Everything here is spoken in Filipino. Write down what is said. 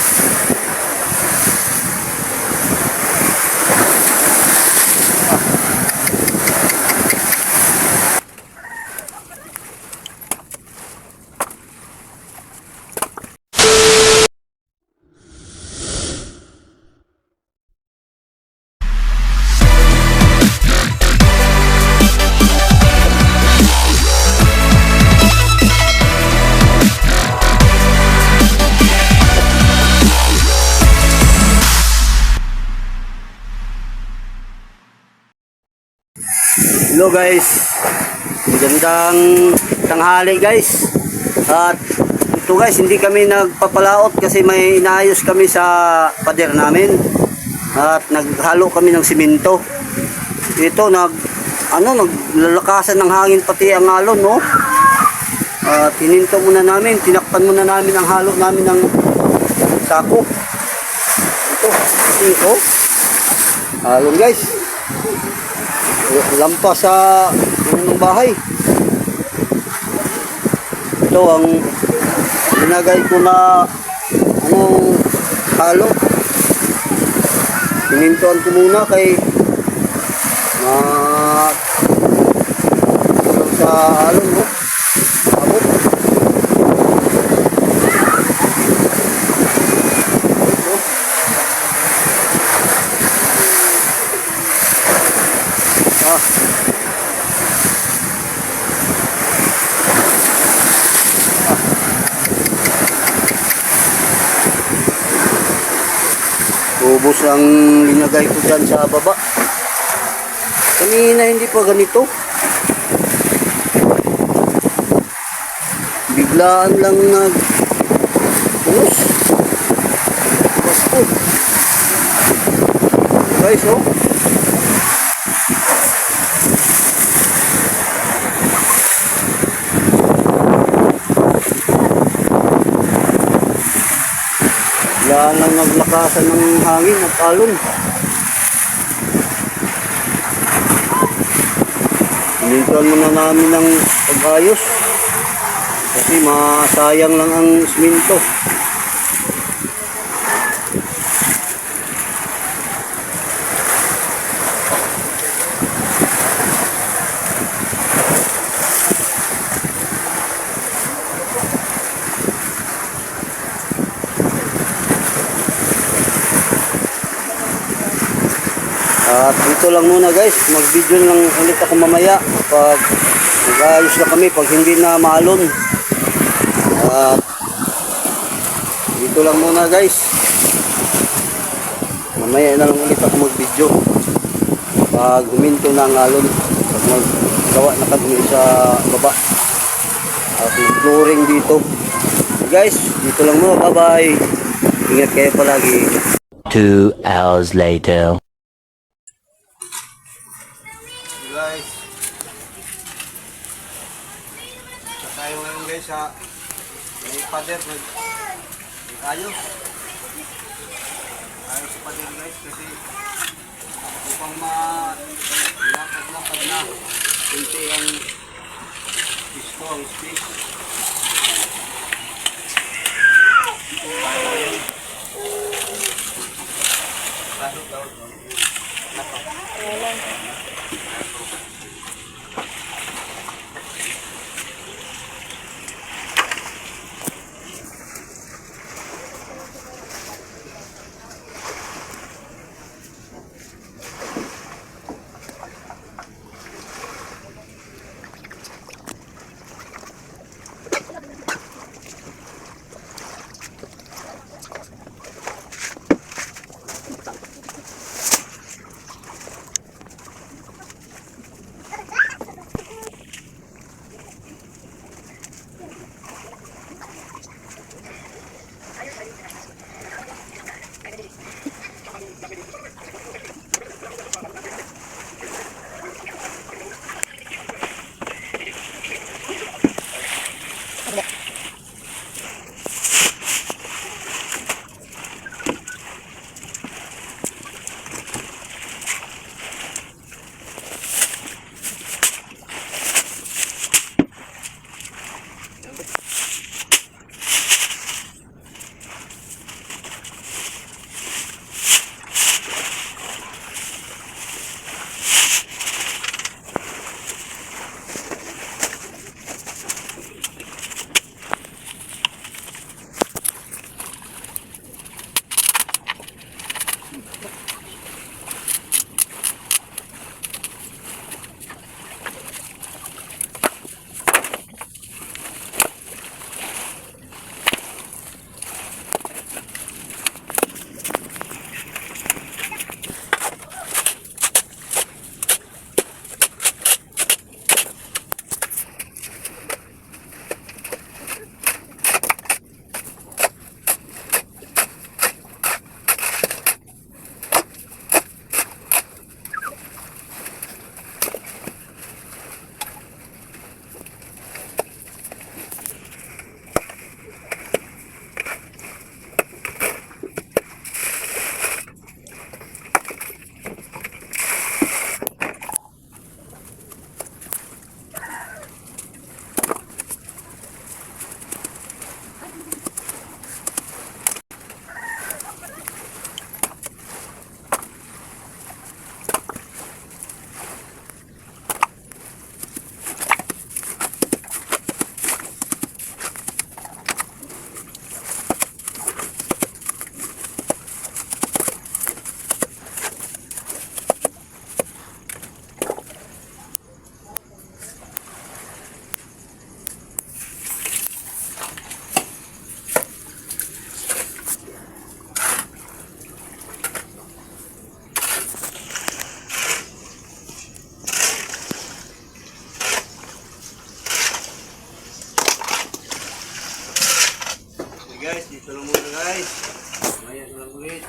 stuff. Guys. Magandang tanghali guys. At ito guys, hindi kami nagpapalaot kasi may inaayos kami sa pader namin. At naghalo kami ng simento. Ito nag ano naglalakasan ng hangin pati ang alon no. At hininto muna namin, tinakpan muna namin ang halo namin ng sako. Ito, ito. Alon guys lampas sa unang bahay. Ito ang ginagay ko na anong halo. Pinintuan ko muna kay na sa alon mo. Ubus ang linagay ko dyan sa baba. Kanina hindi pa ganito. Biglaan lang nag ubus. Basko. Guys, oh. Yan ang naglakasan ng hangin at alon. Pinintuan muna namin ng pag-ayos. Kasi masayang lang ang siminto. At dito lang muna guys, mag-video lang ulit ako mamaya pag nag-ayos na kami, pag hindi na maalon. At dito lang muna guys. Mamaya na lang ulit ako mag-video pag huminto na ang alon. Pag maggawa na kami sa baba. At mag-flooring dito. Guys, dito lang muna. Bye-bye. Ingat kayo palagi. Two hours later. Guys. Sa tayo ngayon guys sa may pader nag ayos. Ayos sa pader guys kasi upang ma lakad-lakad na kunti ang pisto ang space. Pasok daw. Wala. Guys, dito lang muna guys. Mamaya na lang ulit.